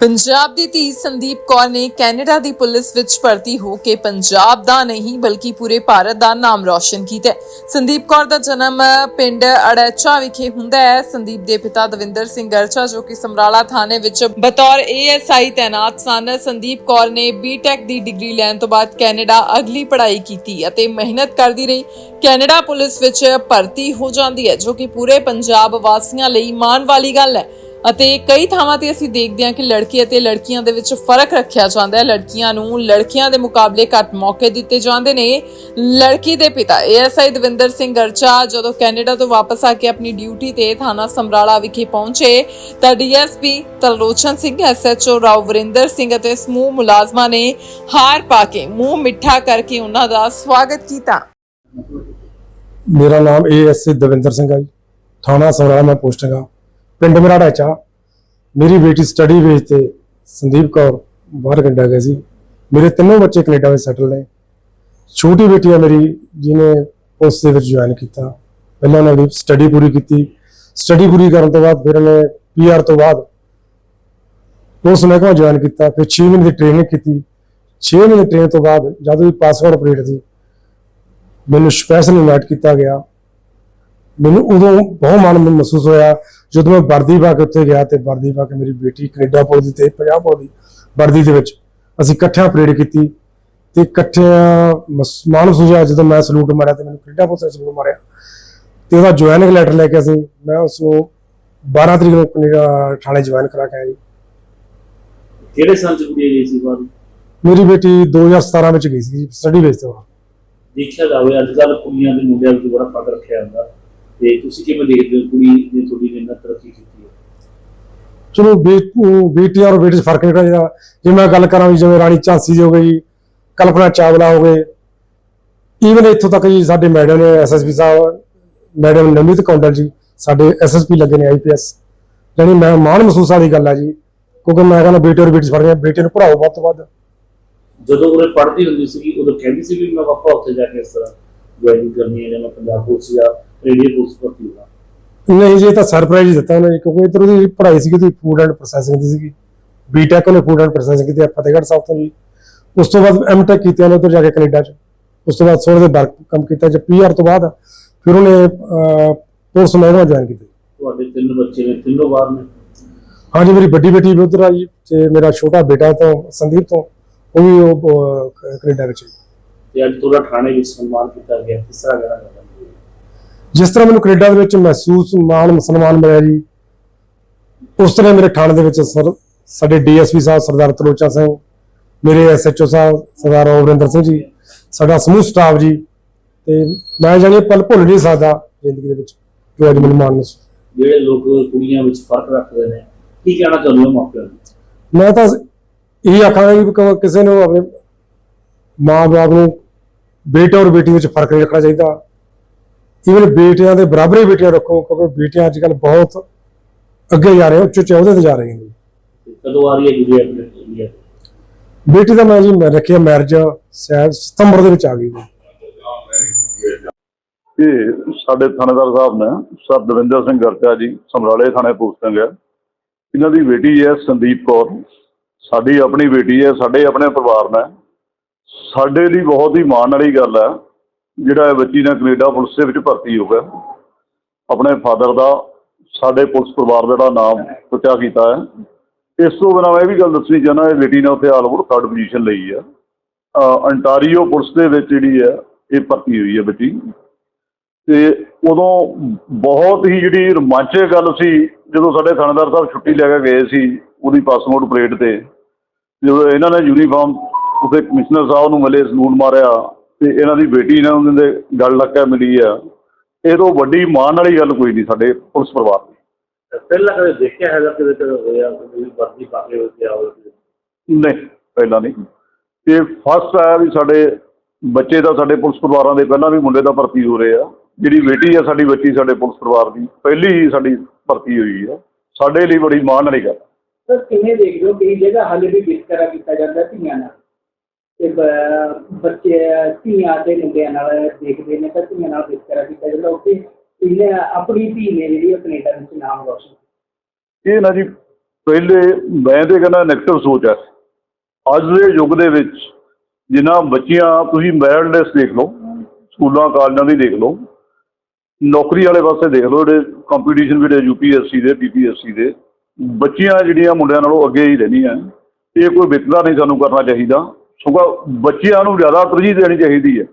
ਪੰਜਾਬ ਦੀ ਧੀ ਸੰਦੀਪ ਕੌਰ ਨੇ ਕੈਨੇਡਾ ਦੀ ਪੁਲਿਸ ਵਿੱਚ ਭਰਤੀ ਹੋ ਕੇ ਪੰਜਾਬ ਦਾ ਨਹੀਂ, ਬਲਕਿ ਪੂਰੇ ਭਾਰਤ ਦਾ ਨਾਮ ਰੌਸ਼ਨ ਕੀਤਾ ਹੈ। ਸੰਦੀਪ ਕੌਰ ਦਾ ਜਨਮ ਪਿੰਡ ਅੜੈਚਾ ਵਿਖੇ ਹੁੰਦਾ ਹੈ। ਸੰਦੀਪ ਦੇ ਪਿਤਾ ਦਵਿੰਦਰ ਸਿੰਘ ਗਰਚਾ ਜੋ ਕਿ ਸਮਰਾਲਾ ਥਾਣੇ ਵਿੱਚ ਬਤੌਰ ਏਐਸਆਈ ਤਾਇਨਾਤ ਸਨ। ਸੰਦੀਪ ਕੌਰ ਨੇ ਬੀਟੈਕ ਦੀ ਡਿਗਰੀ ਲੈਣ ਤੋਂ ਬਾਅਦ ਕੈਨੇਡਾ ਅਗਲੀ ਪੜ੍ਹਾਈ ਕੀਤੀ ਅਤੇ ਮਿਹਨਤ ਕਰਦੀ ਰਹੀ। ਕੈਨੇਡਾ ਪੁਲਿਸ ਵਿੱਚ ਭਰਤੀ ਹੋ ਜਾਂਦੀ ਹੈ, ਜੋ ਕਿ ਪੂਰੇ ਪੰਜਾਬ ਵਾਸੀਆਂ ਲਈ ਮਾਣ ਵਾਲੀ ਗੱਲ ਹੈ। ਅਤੇ ਕਈ ਥਾਵਾਂ ਤੇ ਅਸੀਂ ਦੇਖਦੇ ਹਾਂ ਕਿ ਲੜਕੇ ਅਤੇ ਲੜਕੀਆਂ ਦੇ ਵਿੱਚ ਫ਼ਰਕ ਰੱਖਿਆ ਜਾਂਦਾ ਹੈ। ਲੜਕੀਆਂ ਨੂੰ ਲੜਕਿਆਂ ਦੇ ਮੁਕਾਬਲੇ ਘੱਟ ਮੌਕੇ ਦਿੱਤੇ ਜਾਂਦੇ ਨੇ। ਲੜਕੀ ਦੇ ਪਿਤਾ ਏਐਸਆਈ ਦਵਿੰਦਰ ਸਿੰਘ ਗਰਚਾ ਜਦੋਂ ਕੈਨੇਡਾ ਤੋਂ ਵਾਪਸ ਆ ਕੇ ਆਪਣੀ ਡਿਊਟੀ ਤੇ ਥਾਣਾ ਸਮਰਾਲਾ ਵਿਖੇ ਪਹੁੰਚੇ ਤਾਂ ਡੀਐਸਪੀ ਤਰਲੋਚਨ ਸਿੰਘ ਐਸਐਚਓ ਰਾਓ ਵਰਿੰਦਰ ਸਿੰਘ ਅਤੇ ਸਮੂਹ ਮੁਲਾਜ਼ਮਾਂ ਨੇ ਹਾਰ ਪਾ ਕੇ ਮੂੰਹ ਮਿੱਠਾ ਕਰਕੇ ਉਹਨਾਂ ਦਾ ਸਵਾਗਤ ਕੀਤਾ। ਮੇਰਾ ਨਾਮ ਏਐਸਏ ਦਵਿੰਦਰ ਸਿੰਘ ਹੈ ਥਾਣਾ ਸਮਰਾਲਾ ਮੈਂ ਪੋਸਟਿੰਗ ਆ। ਪਿੰਡ ਮੇਰਾ ਢਾਚਾ ਮੇਰੀ ਬੇਟੀ ਸਟੱਡੀ ਬੇਸ ਤੇ ਸੰਦੀਪ ਕੌਰ ਬਾਹਰ ਕੈਨੇਡਾ ਗਏ ਸੀ। ਮੇਰੇ ਤਿੰਨੋਂ ਬੱਚੇ ਕੈਨੇਡਾ ਵਿੱਚ ਸੈਟਲ ਨੇ। ਛੋਟੀ ਬੇਟੀ ਆ ਮੇਰੀ, ਜਿਹਨੇ ਉਸ ਦੇ ਵਿੱਚ ਜੁਆਇਨ ਕੀਤਾ। ਪਹਿਲਾਂ ਉਹਨਾਂ ਦੀ ਸਟੱਡੀ ਪੂਰੀ ਕੀਤੀ। ਸਟੱਡੀ ਪੂਰੀ ਕਰਨ ਤੋਂ ਬਾਅਦ ਫਿਰ ਉਹਨੇ ਪੀਆਰ ਤੋਂ ਬਾਅਦ ਉਸ ਮਹਿਕਮਾ ਜੁਆਇਨ ਕੀਤਾ। ਫਿਰ 6 ਮਹੀਨੇ ਦੀ ਟ੍ਰੇਨਿੰਗ ਕੀਤੀ। 6 ਮਹੀਨੇ ਟ੍ਰੇਨਿੰਗ ਤੋਂ ਬਾਅਦ ਜਦੋਂ ਵੀ ਪਾਸਵਰਡ ਅਪਡੇਟ ਸੀ, ਮੈਨੂੰ ਸਪੈਸ਼ਲ ਇਨਵਾਈਟ ਕੀਤਾ ਗਿਆ। ਮੈਨੂੰ ਉਦੋਂ ਬਹੁਤ ਮਾਣ ਮਹਿਸੂਸ ਹੋਇਆ। ਜਦੋਂ ਮੈਂ ਵਰਦੀ ਪਾ ਕੇ ਉੱਥੇ ਗਿਆ ਤੇ ਵਰਦੀ ਪਾ ਕੇ ਮੇਰੀ ਬੇਟੀ ਕੈਨੇਡਾ ਦੀ ਤੇ ਪੰਜਾਬ ਪੁਲਿਸ ਦੀ ਵਰਦੀ ਦੇ ਵਿੱਚ ਅਸੀਂ ਇਕੱਠਿਆਂ ਪਰੇਡ ਕੀਤੀ ਤੇ ਇਕੱਠਿਆਂ ਮਹਿਸੂਸ ਹੋਇਆ ਜਦੋਂ ਮੈਂ ਸਲੂਟ ਮਾਰਿਆ ਤੇ ਮੈਨੂੰ ਕੈਨੇਡਾ ਪੁਲਿਸ ਨੇ ਸਲੂਟ ਮਾਰਿਆ। ਤੇ ਉਹਦਾ ਜੁਆਇਨਿੰਗ ਲੈਟਰ ਲੈ ਕੇ ਅਸੀਂ ਮੈਂ ਉਸ ਨੂੰ 12 ਤਰੀਕ ਨੂੰ ਕੈਨੇਡਾ ਥਾਣੇ ਜੁਆਇਨ ਕਰਾ ਕੇ ਆਇਆ ਜੀ। ਕਿਹੜੇ ਸੰਨ ਚ ਕੁੜੀ ਗਈ ਸੀ ਬਾਅਦ? ਮੇਰੀ ਬੇਟੀ 2017 ਵਿੱਚ ਗਈ ਸੀ ਸਟੱਡੀ ਬੇਸ ਤੇ ਦੇਖਿਆ ਜਾਵੇ ਅੱਜ ਕੱਲ ਕੁੜੀਆਂ ਦੇ ਮੁੰਡਿਆਂ ਵਿੱਚ ਬੜਾ ਫ਼ਰਕ ਰੱਖਿਆ ਜਾਂਦਾ। ਤੇ ਤੁਸੀਂ ਕਿਵੇਂ ਦੇਖਦੇ ਹੋ ਕੁੜੀ ਨੇ ਤੁਹਾਡੀ ਨੇ ਇੰਨਾ ਤਰੱਕੀ ਕੀਤੀ ਹੈ? ਚਲੋ ਬੇ- ਬੇਟੀਆਂ ਔਰ ਬੇਟੇ ਫ਼ਰਕ ਨਿਕਲ ਜਾਂਦਾ ਜੇ ਮੈਂ ਗੱਲ ਕਰਾਂ ਵੀ ਜਿਵੇਂ ਰਾਣੀ ਝਾਂਸੀ ਦੀ ਹੋ ਗਈ ਕਲਪਨਾ ਚਾਵਲਾ ਹੋ ਗਏ ਈਵਨ ਇੱਥੋਂ ਤੱਕ ਜੀ ਸਾਡੇ ਮੈਡਮ ਨੇ ਐਸਐਸਪੀ ਸਾਹਿਬ ਮੈਡਮ ਨਮਿਤ ਕੌਂਡਲ ਜੀ ਸਾਡੇ ਐਸਐਸਪੀ ਲੱਗੇ ਨੇ ਆਈਪੀਐਸ ਯਾਨੀ ਮੈਂ ਮਾਣ ਮਹਿਸੂਸ ਵਾਲੀ ਗੱਲ ਆ ਜੀ ਕਿਉਂਕਿ ਮੈਂ ਕਹਿੰਦਾ ਬੇਟੇ ਔਰ ਬੇਟੀ ਹੈ ਬੇਟੇ ਨੂੰ ਪੜਾਓ ਵੱਧ ਤੋਂ ਵੱਧ। ਜਦੋਂ ਉਹ ਪੜ੍ਹਦੀ ਹੁੰਦੀ ਸੀ ਉਦੋਂ ਕਹਿੰਦੀ ਸੀ ਵੀ ਮੈਂ ਪਾਪਾ ਉੱਥੇ ਜਾ ਕੇ ਇਸ ਤਰ੍ਹਾਂ ਜੁਆਇਨਿੰਗ ਕਰਨੀ ਹੈ ਜਾਂ ਮੈਂ ਪੰਜਾਬ ਪੁਲਿਸ ਜਾਂ ਰੇਡੀਓ ਪੁਲਿਸ ਭਰਤੀ ਹੋਣਾ। ਨਹੀਂ ਜੀ ਇਹ ਤਾਂ ਸਰਪ੍ਰਾਈਜ਼ ਦਿੱਤਾ ਉਹਨੇ ਜੀ, ਕਿਉਂਕਿ ਇਧਰ ਉਹਦੀ ਪੜ੍ਹਾਈ ਸੀਗੀ ਉਹਦੀ ਫੂਡ ਐਂਡ ਪ੍ਰੋਸੈਸਿੰਗ ਦੀ ਸੀਗੀ। ਬੀਟੈਕ ਉਹਨੇ ਫੂਡ ਐਂਡ ਪ੍ਰੋਸੈਸਿੰਗ ਕੀਤੀ ਆ ਫਤਿਹਗੜ੍ਹ ਸਾਹਿਬ ਤੋਂ ਜੀ। ਉਸ ਤੋਂ ਬਾਅਦ ਐਮਟੈਕ ਕੀਤੀ ਉਹਨੇ ਉੱਧਰ ਜਾ ਕੇ ਕੈਨੇਡਾ ਚ। ਉਸ ਤੋਂ ਬਾਅਦ ਸੋਹਣੇ ਦੇ ਵਰਕ ਕੰਮ ਕੀਤਾ ਜੇ ਪੀਆਰ ਤੋਂ ਬਾਅਦ ਫਿਰ ਉਹਨੇ ਅਹ, ਪੁਲਿਸ ਮਹਿਕਮਾ ਜੁਆਇਨ ਕੀਤਾ। ਤੁਹਾਡੇ ਤਿੰਨ ਬੱਚੇ ਨੇ ਤਿੰਨੋਂ ਬਾਹਰ ਨੇ? ਹਾਂਜੀ ਮੇਰੀ ਵੱਡੀ ਬੇਟੀ ਵੀ ਉੱਧਰ ਆ ਜੀ ਤੇ ਮੇਰਾ ਛੋਟਾ ਬੇਟਾ ਤੋਂ ਸੰਦੀਪ ਤੋਂ ਉਹ ਵੀ ਉਹ ਅਹ, ਕੈਨੇਡਾ ਵਿੱਚ ਹੈ। ਤੇ ਅੱਜ ਤੁਹਾਡਾ ਥਾਣੇ ਵਿੱਚ ਸਨਮਾਨ ਕੀਤਾ ਗਿਆ ਕਿਸ ਤਰ੍ਹਾਂ ਕਹਿਣਾ ਚਾਹੁੰਦੇ ਹੋ ਜਿਸ ਤਰ੍ਹਾਂ ਮੈਨੂੰ ਕੈਨੇਡਾ ਦੇ ਵਿੱਚ ਮਹਿਸੂਸ ਮਾਣ ਸਨਮਾਨ ਮਿਲਿਆ ਜੀ ਉਸ ਤਰ੍ਹਾਂ ਮੇਰੇ ਥਾਣੇ ਦੇ ਵਿੱਚ ਸਰ ਸਾਡੇ ਡੀਐਸਪੀ ਸਾਹਿਬ ਸਰਦਾਰ ਤਲੋਚਾ ਸਿੰਘ ਮੇਰੇ ਐਸਐਚਓ ਸਾਹਿਬ ਸਰਦਾਰ ਅਮਰਿੰਦਰ ਸਿੰਘ ਜੀ ਸਾਡਾ ਸਮੂਹ ਸਟਾਫ ਜੀ ਤੇ ਮੈਂ ਜਾਣੀ ਪਲ ਭੁੱਲ ਨਹੀਂ ਸਕਦਾ ਜ਼ਿੰਦਗੀ ਦੇ ਵਿੱਚ ਜੋ ਅੱਜ ਮੈਨੂੰ ਮਾਣ ਜਿਹੜੇ ਲੋਕ ਕੁੜੀਆਂ ਵਿੱਚ ਫ਼ਰਕ ਰੱਖਦੇ ਨੇ ਕੀ ਕਹਿਣਾ ਚਾਹੁੰਦੇ ਹੋ ਮਾਪਿਆਂ ਨੂੰ? ਮੈਂ ਤਾਂ ਇਹ ਆਖਾਂਗਾ ਕ- ਕਿਸੇ ਨੂੰ ਆਪਣੇ ਮਾਂ-ਬਾਪ ਨੂੰ ਬੇਟੇ ਔਰ ਬੇਟੀ ਵਿੱਚ ਫ਼ਰਕ ਨਹੀਂ ਰੱਖਣਾ ਚਾਹੀਦਾ। ਇਵਨ ਬੇਟਿਆਂ ਦੇ ਬਰਾਬਰ ਹੀ ਬੇਟੀਆਂ ਰੱਖੋ ਕਿਉਂਕਿ ਬੇਟੀਆਂ ਅੱਜ ਕੱਲ੍ਹ ਬਹੁਤ ਅੱਗੇ ਜਾ ਰਹੇ ਉੱਚ ਉੱਚ ਅਹੁਦੇ ਤੇ ਜਾ ਰਹੀਆਂ ਨੇ। ਕਦੋਂ ਆ ਰਹੀ ਹੈ ਇੰਡੀਆ ਬੇਟੀ ਦਾ ਮੈਂ ਜੀ ਮੈਂ ਰੱਖਿਆ ਮੈਰਿਜ ਸ਼ਾਇਦ ਸਤੰਬਰ ਦੇ ਵਿੱਚ ਆ ਗਈ। ਇਹ ਸਾਡੇ ਥਾਣੇਦਾਰ ਸਾਹਿਬ ਨੇ ਸਰ ਦਵਿੰਦਰ ਸਿੰਘ ਗਰਚਾ ਜੀ ਸਮਰਾਲੇ ਥਾਣੇ ਪੋਸਟਿੰਗ ਹੈ। ਇਹਨਾਂ ਦੀ ਬੇਟੀ ਹੈ ਸੰਦੀਪ ਕੌਰ। ਸਾਡੀ ਆਪਣੀ ਬੇਟੀ ਹੈ ਸਾਡੇ ਆਪਣੇ ਪਰਿਵਾਰ ਨੇ। ਸਾਡੇ ਲਈ ਬਹੁਤ ਹੀ ਮਾਣ ਵਾਲੀ ਗੱਲ ਹੈ ਜਿਹੜਾ ਬੱਚੀ ਨੇ ਕੈਨੇਡਾ ਪੁਲਿਸ ਦੇ ਵਿੱਚ ਭਰਤੀ ਹੋ ਗਿਆ। ਆਪਣੇ ਫਾਦਰ ਦਾ, ਸਾਡੇ ਪੁਲਿਸ ਪਰਿਵਾਰ ਦਾ ਜਿਹੜਾ ਨਾਮ ਉੱਚਾ ਕੀਤਾ ਹੈ। ਇਸ ਤੋਂ ਬਿਨਾਂ ਮੈਂ ਇਹ ਵੀ ਗੱਲ ਦੱਸਣੀ ਚਾਹੁੰਦਾ, ਇਹ ਲੇਡੀ ਨੇ ਉੱਥੇ ਆਲਮੋਸਟ ਥਰਡ ਪੋਜੀਸ਼ਨ ਲਈ ਹੈ। ਅੰਟਾਰੀਓ ਪੁਲਿਸ ਦੇ ਵਿੱਚ ਜਿਹੜੀ ਹੈ, ਇਹ ਭਰਤੀ ਹੋਈ ਹੈ ਬੱਚੀ। ਤੇ ਉਦੋਂ ਬਹੁਤ ਹੀ ਜਿਹੜੀ ਰੋਮਾਂਚਕ ਗੱਲ ਸੀ, ਜਦੋਂ ਸਾਡੇ ਥਾਣੇਦਾਰ ਸਾਹਿਬ ਛੁੱਟੀ ਲੈ ਕੇ ਗਏ ਸੀ, ਉਹਦੀ ਪਾਸਪੋਰਟ ਪਰੇਡ ਤੇ। ਜਦੋਂ ਇਹਨਾਂ ਨੇ ਯੂਨੀਫਾਰਮ ਉਹਦੇ ਕਮਿਸ਼ਨਰ ਸਾਹਿਬ ਨੂੰ ਮਿਲੇ ਸਲੂਨ ਮਾਰਿਆ ਤੇ ਇਹਨਾਂ ਦੀ ਬੇਟੀ ਨੇ ਉਹਨਾਂ ਦੇ ਗੱਲ ਲੱਗ ਕੇ ਮਿਲੀ ਆ। ਇਹ ਤੋਂ ਵੱਡੀ ਮਾਣ ਵਾਲੀ ਗੱਲ ਕੋਈ ਨਹੀਂ ਸਾਡੇ ਪੁਲਿਸ ਪਰਿਵਾਰ ਦੀ। ਪਹਿਲਾਂ ਕਦੇ ਦੇਖਿਆ ਹੈਗਾ ਕਿਤੇ ਤੇ ਹੋਇਆ ਕੋਈ ਵਰਦੀ ਪਾ ਕੇ ਉੱਥੇ ਆਓ ਨਹੀਂ ਪਹਿਲਾਂ ਨਹੀਂ। ਤੇ ਫਸਟ ਆਇਆ ਵੀ ਸਾਡੇ ਬੱਚੇ ਦਾ ਸਾਡੇ ਪੁਲਿਸ ਪਰਿਵਾਰਾਂ ਦੇ ਪਹਿਲਾਂ ਵੀ ਮੁੰਡੇ ਦਾ ਭਰਤੀ ਹੋ ਰਹੇ ਆ। ਜਿਹੜੀ ਬੇਟੀ ਆ ਸਾਡੀ ਬੱਚੀ ਸਾਡੇ ਪੁਲਿਸ ਪਰਿਵਾਰ ਦੀ ਪਹਿਲੀ ਹੀ ਸਾਡੀ ਭਰਤੀ ਹੋਈ ਆ। ਸਾਡੇ ਲਈ ਬੜੀ ਮਾਣ ਵਾਲੀ ਗੱਲ ਸਰ ਕਿਵੇਂ ਦੇਖਦੇ ਹੋ ਕਈ ਜਗ੍ਹਾ ਹਾਲੇ ਵੀ ਵਿਤਕਰਾ ਕੀਤਾ ਜਾਂਦਾ ਧੀਆਂ ਨਾਲ? ਤੇ ਬੱਚੇ, ਧੀਆਂ ਤੇ ਮੁੰਡਿਆਂ ਨਾਲ ਦੇਖਦੇ ਨੇ ਤਾਂ ਧੀਆਂ ਨਾਲ ਵਿਤਕਰਾ ਕੀਤਾ ਜਾਂਦਾ। ਉੱਥੇ ਇਹਨੇ ਆਪਣੀ ਧੀ ਨੇ ਜਿਹੜੀ ਉਹ ਕੈਨੇਡਾ ਵਿੱਚ ਨਾਮ ਰੋਸ਼ਨ ਇਹ ਨਾ ਜੀ, ਪਹਿਲੇ ਮੈਂ ਤੇ ਕਹਿੰਦਾ ਨੈਗੇਟਿਵ ਸੋਚ ਹੈ ਅੱਜ ਦੇ ਯੁੱਗ ਦੇ ਵਿੱਚ ਜਿਨ੍ਹਾਂ ਬੱਚੀਆਂ, ਤੁਸੀਂ ਮੈਰਿਟਲੈਸ ਦੇਖ ਲਓ, ਸਕੂਲਾਂ, ਕਾਲਜਾਂ ਦੀ ਦੇਖ ਲਓ, ਨੌਕਰੀ ਵਾਲੇ ਪਾਸੇ ਦੇਖ ਲਓ, ਜਿਹੜੇ ਕੰਪੀਟੀਸ਼ਨ ਵੀ ਜਿਹੜੇ ਯੂਪੀਐਸਸੀ ਦੇ ਪੀਪੀਐਸਸੀ ਦੇ, ਬੱਚੀਆਂ ਜਿਹੜੀਆਂ ਮੁੰਡਿਆਂ ਨਾਲੋਂ ਅੱਗੇ ਹੀ ਰਹਿੰਦੀਆਂ। ਇਹ ਕੋਈ ਵਿਤਕਰਾ ਨਹੀਂ ਸਾਨੂੰ ਕਰਨਾ ਚਾਹੀਦਾ। ਸਗੋਂ ਬੱਚਿਆਂ ਨੂੰ ਜ਼ਿਆਦਾ ਤਰਜੀਹ ਦੇਣੀ ਚਾਹੀਦੀ ਹੈ।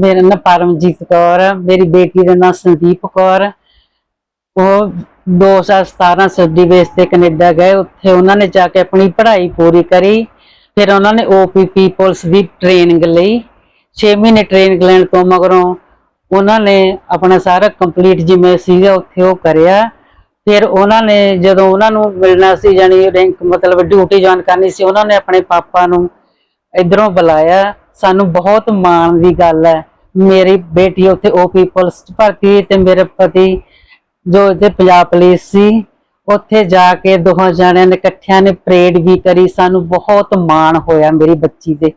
ਮੇਰਾ ਨਾਮ ਪਰਮਜੀਤ ਕੌਰ ਹੈ ਮੇਰੀ ਬੇਟੀ ਦਾ ਨਾਮ ਸੰਦੀਪ ਕੌਰ। ਉਹ 2017 ਸੱਦੀ ਬੇਸ ਤੇ ਕੈਨੇਡਾ ਗਏ। ਉੱਥੇ ਉਹਨਾਂ ਨੇ ਜਾ ਕੇ ਆਪਣੀ ਪੜ੍ਹਾਈ ਪੂਰੀ ਕਰੀ। ਫਿਰ ਉਹਨਾਂ ਨੇ ਓਪੀਪੀ ਪੁਲਿਸ ਦੀ ਟ੍ਰੇਨਿੰਗ ਲਈ। 6 ਮਹੀਨੇ ਟ੍ਰੇਨਿੰਗ ਲੈਣ ਤੋਂ ਮਗਰੋਂ ਉਹਨਾਂ ਨੇ ਆਪਣਾ ਸਾਰਾ ਕੰਪਲੀਟ ਜਿਵੇਂ ਸੀਗਾ, ਉੱਥੇ ਉਹ ਕਰਿਆ। ਫਿਰ ਉਹਨਾਂ ਨੇ ਜਦੋਂ ਉਹਨਾਂ ਨੂੰ ਮਿਲਣਾ ਸੀ ਜਾਨੀ ਰੈਂਕ ਮਤਲਬ ਡਿਊਟੀ ਜੁਆਇਨ ਕਰਨੀ ਸੀ, ਉਹਨਾਂ ਨੇ ਆਪਣੇ ਪਾਪਾ ਨੂੰ ਇਧਰੋਂ ਬੁਲਾਇਆ। ਸਾਨੂੰ ਬਹੁਤ ਮਾਣ ਦੀ ਗੱਲ ਹੈ। ਮੇਰੀ ਬੇਟੀ ਉੱਥੇ ਓਪੀ ਪੁਲਿਸ ਚ ਭਰਤੀ ਤੇ ਮੇਰੇ ਪਤੀ ਜੋ ਇੱਥੇ ਪੰਜਾਬ ਪੁਲਿਸ ਸੀ, ਉੱਥੇ ਜਾ ਕੇ ਦੋਹਾਂ ਜਣਿਆਂ ਨੇ ਇਕੱਠਿਆਂ ਨੇ ਪਰੇਡ ਵੀ ਕਰੀ। ਸਾਨੂੰ ਬਹੁਤ ਮਾਣ ਹੋਇਆ ਮੇਰੀ ਬੱਚੀ ਤੇ।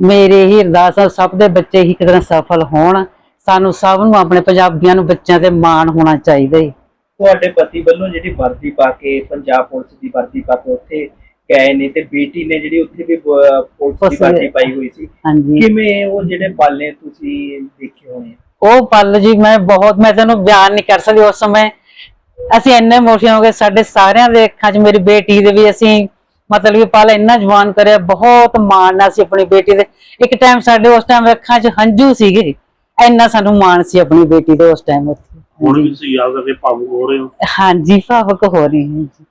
ਮੇਰੇ ਹੀ ਅਰਦਾਸ ਆ, ਸਭ ਦੇ ਬੱਚੇ ਹੀ ਕਿਤੇ ਸਫਲ ਹੋਣ। ਸਾਨੂੰ ਸਭ ਨੂੰ ਆਪਣੇ ਪੰਜਾਬੀਆਂ ਨੂੰ ਬੱਚਿਆਂ ਤੇ ਮਾਣ ਹੋਣਾ ਚਾਹੀਦਾ ਹੈ ਤੁਹਾਡੇ ਪਤੀ ਵੱਲੋਂ ਜਿਹੜੀ ਵਰਦੀ ਪਾ ਕੇ ਪੰਜਾਬ ਪੁਲਿਸ ਦੀ ਵਰਦੀ ਪਾ ਕੇ ਉੱਥੇ ਗਏ ਨੇ ਤੇ ਬੇਟੀ ਨੇ ਜਿਹੜੀ ਉੱਥੇ ਵੀ ਪੁਲਿਸ ਦੀ ਵਰਦੀ ਪਾਈ ਹੋਈ ਸੀ। ਹਾਂਜੀ। ਕਿਵੇਂ ਉਹ ਜਿਹੜੇ ਪਲ ਤੁਸੀਂ ਦੇਖੇ ਹੋਣੇ? ਉਹ ਪਲ ਜੀ ਮੈਂ ਬਹੁਤ ਮੈਂ ਤੈਨੂੰ ਬਿਆਨ ਨਹੀਂ ਕਰ ਸਕਦੀ ਉਸ ਸਮੇਂ। ਅਸੀਂ ਇੰਨੇ ਇਮੋਸ਼ਨ ਹੋ ਗਏ ਸਾਡੇ ਸਾਰਿਆਂ ਦੇ ਅੱਖਾਂ 'ਚ ਮੇਰੀ ਬੇਟੀ ਦੇ ਵੀ ਅਸੀਂ ਮਤਲਬ ਕਿ ਪਲ ਇੰਨਾ ਜਵਾਨ ਕਰਿਆ ਬਹੁਤ ਮਾਣ ਨਾਲ ਸੀ ਆਪਣੀ ਬੇਟੀ ਦੇ। ਇੱਕ ਟਾਈਮ ਸਾਡੇ ਉਸ ਟਾਈਮ ਅੱਖਾਂ 'ਚ ਹੰਝੂ ਸੀਗੇ ਇੰਨਾ ਸਾਨੂੰ ਮਾਣ ਸੀ ਆਪਣੀ ਬੇਟੀ ਦੇ ਉਸ ਟਾਈਮ ਉੱਥੇ। ਹੁਣ ਵੀ ਤੁਸੀਂ ਯਾਦ ਕਰਕੇ ਭਾਵੁਕ ਹੋ ਰਹੇ ਹੋ? ਹਾਂਜੀ ਭਾਵਕ ਹੋ ਰਹੀ ਹਾਂ ਜੀ।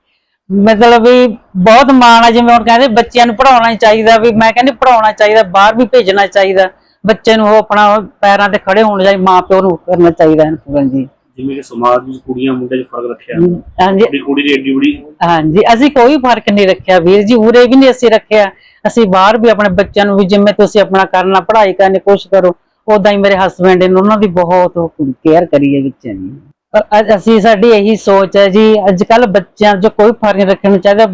ਮਤਲਬ ਵੀ ਬਹੁਤ ਮਾਣ ਆ ਜਿਵੇਂ ਹੁਣ ਕਹਿੰਦੇ ਬੱਚਿਆਂ ਨੂੰ ਪੜਾਉਣਾ ਚਾਹੀਦਾ ਵੀ ਮੈਂ ਕਹਿੰਦੀ ਪੜਾਉਣਾ ਚਾਹੀਦਾ ਬਾਹਰ ਵੀ ਭੇਜਣਾ ਚਾਹੀਦਾ। ਬੱਚੇ ਨੂੰ ਉਹ ਆਪਣਾ ਪੈਰਾਂ ਤੇ ਖੜੇ ਹੋਣ ਜਾਈ ਮਾਂ ਪਿਓ ਨੂੰ ਕਰਨਾ ਚਾਹੀਦਾ ਹੈ ਪੂਰਨ ਜੀ। ਜਿਵੇਂ ਕਿ ਸਮਾਜ ਵਿੱਚ ਕੁੜੀਆਂ ਮੁੰਡੇ 'ਚ ਫ਼ਰਕ ਰੱਖਿਆ। ਹਾਂਜੀ। ਆਪਣੀ ਕੁੜੀ ਦੀ ਏਡੀ ਬੜੀ ਹਾਂਜੀ ਅਸੀਂ ਕੋਈ ਫ਼ਰਕ ਨਹੀਂ ਰੱਖਿਆ ਵੀਰ ਜੀ ਉਰੇ ਵੀ ਨਹੀਂ ਅਸੀਂ ਰੱਖਿਆ। ਅਸੀਂ ਬਾਹਰ ਵੀ ਆਪਣੇ ਬੱਚਿਆਂ ਨੂੰ ਵੀ ਜਿਵੇਂ ਤੁਸੀਂ ਆਪਣਾ ਕਰਨਾ ਪੜ੍ਹਾਈ ਕਰਨੀ ਕੋਸ਼ਿਸ਼ ਕਰੋ। ਉਦਾਂ ਹੀ ਮੇਰੇ ਹਸਬੰਡ ਨੇ ਉਹਨਾਂ ਦੀ ਬਹੁਤ ਕੇਅਰ ਕਰੀ ਹੈ ਬੱਚਿਆਂ ਦੀ ਪਰ ਅਸੀਂ, ਸਾਡੀ ਇਹੀ ਸੋਚ ਹੈ ਜੀ ਅੱਜ ਕੱਲ ਬੱਚਿਆਂ 'ਚ ਕੋਈ ਫ਼ਰਕ ਰੱਖਣਾ ਚਾਹੀਦਾ।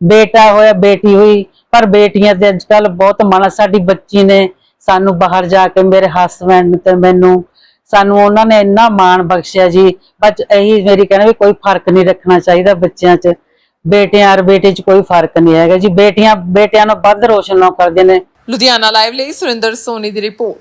ਬੇਟਾ ਹੋਇਆ, ਬੇਟੀ ਹੋਈ, ਪਰ ਬੇਟੀਆਂ ਤੇ ਅੱਜ ਕੱਲ ਬਹੁਤ ਮਾਣ ਸਾਡੀ ਬੱਚੀ ਨੇ ਸਾਨੂੰ ਬਾਹਰ ਜਾ ਕੇ ਮੇਰੇ ਹਸਬੰਡ ਤੇ ਮੈਨੂੰ, ਸਾਨੂੰ ਉਹਨਾਂ ਨੇ ਇੰਨਾ ਮਾਣ ਬਖਸ਼ਿਆ ਜੀ। ਬਸ ਇਹੀ ਮੇਰੀ ਕਹਿਣਾ ਵੀ ਕੋਈ ਫ਼ਰਕ ਨਹੀਂ ਰੱਖਣਾ ਚਾਹੀਦਾ ਬੱਚਿਆਂ 'ਚ। ਬੇਟਿਆਂ ਔਰ ਬੇਟੇ 'ਚ ਕੋਈ ਫ਼ਰਕ ਨਹੀਂ ਹੈਗਾ ਜੀ। ਬੇਟੀਆਂ, ਬੇਟਿਆਂ ਨੂੰ ਵੱਧ ਰੋਸ਼ਨ ਨਾ ਕਰਦੇ ਨੇ। ਲੁਧਿਆਣਾ ਲਾਈਵ ਲਈ ਸੁਰਿੰਦਰ ਸੋਨੀ ਦੀ ਰਿਪੋਰਟ।